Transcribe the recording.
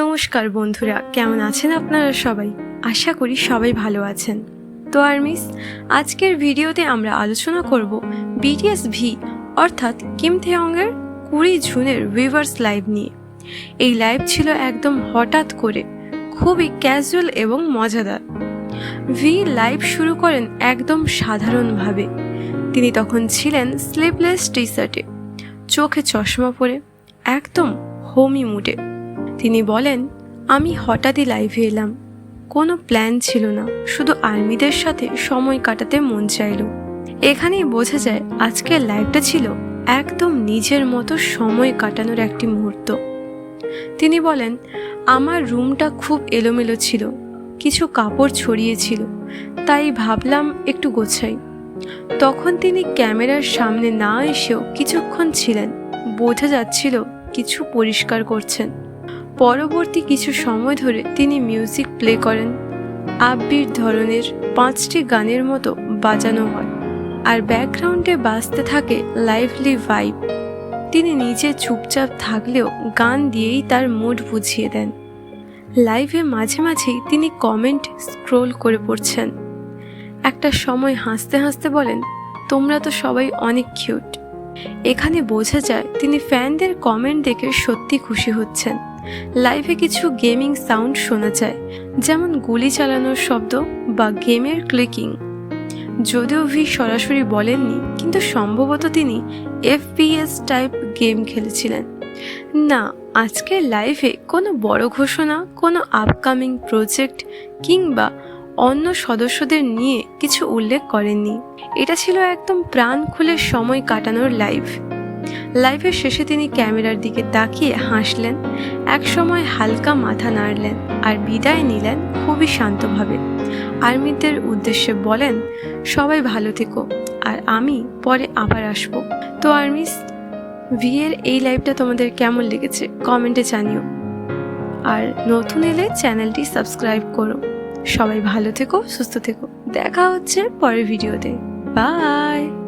নমস্কার বন্ধুরা, কেমন আছেন আপনারা সবাই? আশা করি সবাই ভালো আছেন। তো আর মিস, আজকের ভিডিওতে আমরা আলোচনা করব বিটিএস ভি অর্থাৎ কিম থেয়ংয়ের কুড়ি জুনের রিভার্স লাইভ নিয়ে। এই লাইভ ছিল একদম হঠাৎ করে, খুবই ক্যাজুয়াল এবং মজাদার। ভি লাইভ শুরু করেন একদম সাধারণভাবে। তিনি তখন ছিলেন স্লিপলেস টি শার্টে চোখে চশমা পরে, একদম হোমি মুডে তিনি বলেন, আমি হঠাৎই লাইভে এলাম। কোনো প্ল্যান ছিল না। শুধু আর্মিদের সাথে সময় কাটাতে মন চাইলো। এখানেই বোঝা যায়, আজকের লাইভটা ছিল একদম নিজের মতো সময় কাটানোর একটি মুহূর্ত। তিনি বলেন, আমার রুমটা খুব এলোমেলো ছিল। কিছু কাপড় ছড়িয়েছিল তাই ভাবলাম একটু গোছাই। তখন তিনি ক্যামেরার সামনে না এসেও কিছুক্ষণ ছিলেন। বোঝা যাচ্ছিল, কিছু পরিষ্কার করছেন। পরবর্তী কিছু সময় ধরে তিনি মিউজিক প্লে করেন। আব্বির ধরনের পাঁচটি গানের মতো বাজানো হয়। আর ব্যাকগ্রাউন্ডে বাজতে থাকে লাইভলি ভাইব তিনি নিজে চুপচাপ থাকলেও গান দিয়েই তার মুড বুঝিয়ে দেন। লাইভে মাঝে মাঝেই তিনি কমেন্ট স্ক্রোল করে পড়ছেন। একটা সময় হাসতে হাসতে বলেন, তোমরা তো সবাই অনেক কিউট এখানে বোঝা যায় তিনি ফ্যানদের কমেন্ট দেখে সত্যি খুশি হচ্ছেন। লাইভে কিছু গেমিং সাউন্ড শোনা যায়, যেমন গুলি চালানোর শব্দ বা গেমের ক্লিকিং যদিও ভি সরাসরি বলেননি, কিন্তু সম্ভবত তিনি এফপিএস টাইপ গেম খেলেছিলেন। না আজকের লাইভে কোনো বড় ঘোষণা, কোনো আপকামিং প্রজেক্ট কিংবা অন্য সদস্যদের নিয়ে কিছু উল্লেখ করেননি। এটা ছিল একদম প্রাণ খুলে সময় কাটানোর লাইভ লাইভের শেষে তিনি ক্যামেরার দিকে তাকিয়ে হাসলেন এক সময় হালকা মাথা নাড়লেন আর বিদায় নিলেন খুবই শান্তভাবে। আর্মিদের উদ্দেশ্যে বলেন, সবাই ভালো থেকো আর আমি পরে আবার আসব। তো আর্মিস ভিয়ের এই লাইভটা তোমাদের কেমন লেগেছে কমেন্টে জানিও। আর নতুন এলে চ্যানেলটি সাবস্ক্রাইব করো। সবাই ভালো থেকো, সুস্থ থেকো। দেখা হচ্ছে পরের ভিডিওতে বাই!